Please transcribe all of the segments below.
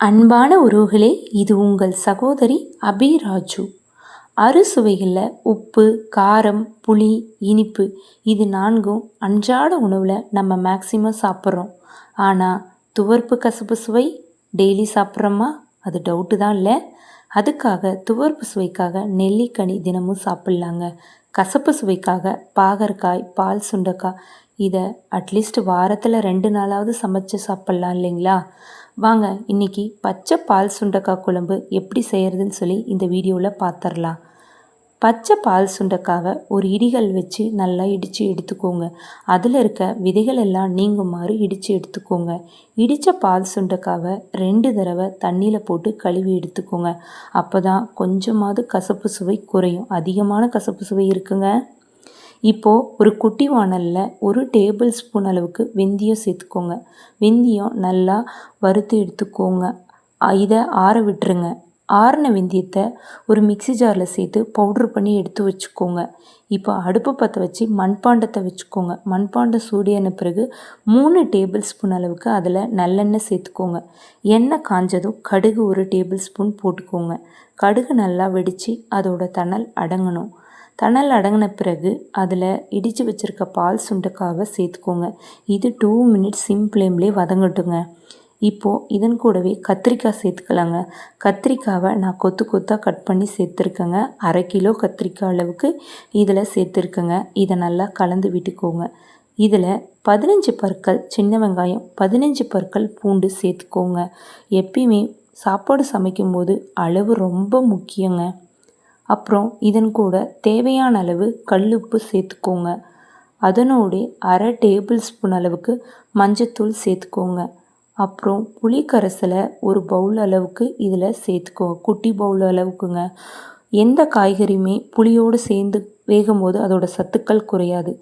அன்பான உறவுகளே இது உங்கள் சகோதரி அபிராஜு. அறுசுவைகளில் உப்பு காரம் புளி இனிப்பு இது நான்கும் அன்றாட உணவில் நம்ம மேக்சிமம் சாப்பிட்றோம். ஆனால் துவர்ப்பு கசப்பு சுவை டெய்லி சாப்பிட்றோமா? அது டவுட்டு தான் இல்லை. அதுக்காக துவர்ப்பு சுவைக்காக நெல்லிக்கனி தினமும் சாப்பிட்லாங்க. கசப்பு சுவைக்காக பாகற்காய் பால் சுண்டக்காய் இதை அட்லீஸ்ட் வாரத்தில் ரெண்டு நாளாவது சமைச்சு சாப்பிட்லாம் இல்லைங்களா? வாங்க இன்றைக்கி பச்சை பால் சுண்டக்காய் குழம்பு எப்படி செய்கிறதுன்னு சொல்லி இந்த வீடியோவில் பார்த்துடலாம் பச்சை பால் சுண்டக்காவை ஒரு இடிகள் வச்சு நல்லா இடித்து எடுத்துக்கோங்க. அதில் இருக்க விதைகள் எல்லாம் நீங்குமாறு இடித்து எடுத்துக்கோங்க. இடித்த பால் சுண்டக்காவை ரெண்டு தடவை தண்ணியில் போட்டு கழுவி எடுத்துக்கோங்க. அப்போ தான் கொஞ்சமாவது கசப்பு சுவை குறையும். அதிகமான கசப்பு சுவை இருக்குங்க. இப்போது ஒரு குட்டி வானலில் ஒரு டேபிள் ஸ்பூன் அளவுக்கு வெந்தயம் சேர்த்துக்கோங்க. வெந்தயம் நல்லா வறுத்து எடுத்துக்கோங்க. இதை ஆற விட்டுருங்க. ஆறின வெந்தயத்தை ஒரு மிக்சி ஜாரில் சேர்த்து பவுட்ரு பண்ணி எடுத்து வச்சுக்கோங்க. இப்போ அடுப்பு பற்ற வச்சு மண்பாண்டத்தை வச்சுக்கோங்க. மண்பாண்டம் சூடியான பிறகு மூணு டேபிள் ஸ்பூன் அளவுக்கு அதில் நல்லெண்ணெய் சேர்த்துக்கோங்க. எண்ணெய் காஞ்சதும் கடுகு ஒரு டேபிள் ஸ்பூன் போட்டுக்கோங்க. கடுகு நல்லா வெடித்து அதோட தணல் அடங்கணும். தணல் அடங்கின பிறகு அதில் இடித்து வச்சுருக்க பால் சுண்டக்காவை சேர்த்துக்கோங்க. இது டூ மினிட்ஸ் சிம் ஃப்ளேம்லேயே வதங்கட்டுங்க. இப்போது இதன் கூடவே கத்திரிக்காய் சேர்த்துக்கலாங்க. கத்திரிக்காவை நான் கொத்து கொத்தாக கட் பண்ணி சேர்த்துருக்கேங்க. அரை கிலோ கத்திரிக்காய் அளவுக்கு இதில் சேர்த்துருக்கேங்க. இதை நல்லா கலந்து விட்டுக்கோங்க. இதில் பதினஞ்சு பற்கள் சின்ன வெங்காயம் பதினஞ்சு பற்கள் பூண்டு சேர்த்துக்கோங்க. எப்பயுமே சாப்பாடு சமைக்கும்போது அளவு ரொம்ப முக்கியங்க. அப்புறம் இதன் கூட தேவையான அளவு கல்லுப்பு சேர்த்துக்கோங்க. அதனோடு அரை டேபிள் ஸ்பூன் அளவுக்கு மஞ்சத்தூள் சேர்த்துக்கோங்க. அப்புறம் புளி கரைசலை ஒரு பவுல் அளவுக்கு இதில் சேர்த்துக்கோங்க. குட்டி பவுல் அளவுக்குங்க. எந்த காய்கறியுமே புளியோடு சேர்ந்து வேகும் போது அதோட சத்துக்கள் குறையாது.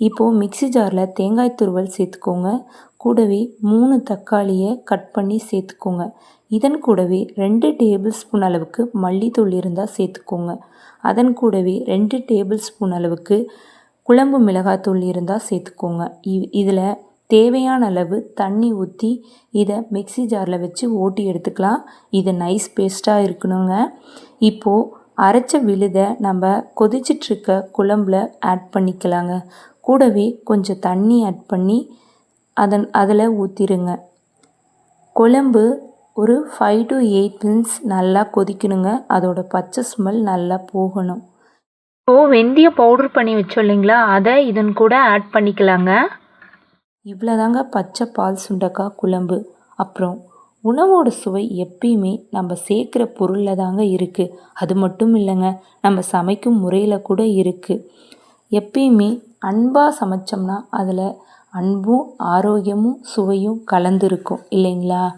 இப்போது மிக்சி ஜாரில் தேங்காய் துருவல் சேர்த்துக்கோங்க. கூடவே மூணு தக்காளியை கட் பண்ணி சேர்த்துக்கோங்க. இதன் கூடவே ரெண்டு டேபிள் ஸ்பூன் அளவுக்கு மல்லித்தூள் இருந்தால் சேர்த்துக்கோங்க. அதன் கூடவே ரெண்டு டேபிள் ஸ்பூன் அளவுக்கு குழம்பு மிளகாத்தூள் இருந்தால் சேர்த்துக்கோங்க. இதில் தேவையான அளவு தண்ணி ஊற்றி இதை மிக்சி ஜாரில் வச்சு ஓட்டி எடுத்துக்கலாம். இது நைஸ் பேஸ்ட்டாக இருக்கணுங்க. இப்போது அரைச்ச விழுதை நம்ம கொதிச்சிட்ருக்க குழம்புல ஆட் பண்ணிக்கலாங்க. கூடவே கொஞ்சம் தண்ணி ஆட் பண்ணி அதன் அதில் ஊற்றிடுங்க குழம்பு ஒரு ஃபைவ் டு எயிட் மினிட்ஸ் நல்லா கொதிக்கணுங்க. அதோட பச்சை ஸ்மெல் நல்லா போகணும். இப்போது வெந்தயம் பவுட்ரு பண்ணி வச்சோம் இல்லைங்களா அதை இதன் கூட ஆட் பண்ணிக்கலாங்க. இவ்வளோதாங்க பச்சை பால் சுண்டக்காய் குழம்பு. அப்புறம் உணவோட சுவை எப்பயுமே நம்ம சேர்க்குற பொருளில் தாங்க இருக்குது அது மட்டும் இல்லைங்க நம்ம சமைக்கும் முறையில் கூட இருக்குது எப்பயுமே அன்பாக சமைச்சோம்னா அதில் அன்பும் ஆரோக்கியமும் சுவையும் கலந்துருக்கும் இல்லைங்களா?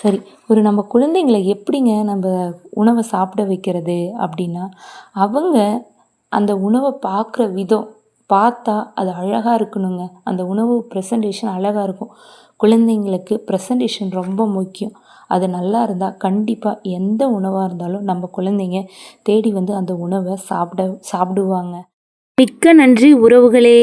சரி ஒரு நம்ம குழந்தைங்கள எப்படிங்க நம்ம உணவை சாப்பிட வைக்கிறது அப்படின்னா அவங்க அந்த உணவை பார்க்குற விதம் பார்த்தா அது அழகாக இருக்கணுங்க. அந்த உணவு ப்ரெசன்டேஷன் அழகாக இருக்கும். குழந்தைங்களுக்கு ப்ரெசன்டேஷன் ரொம்ப முக்கியம். அது நல்லா இருந்தால் கண்டிப்பாக எந்த உணவாக இருந்தாலும் நம்ம குழந்தைங்க தேடி வந்து அந்த உணவை சாப்பிட சாப்பிடுவாங்க. மிக்க நன்றி உறவுகளே.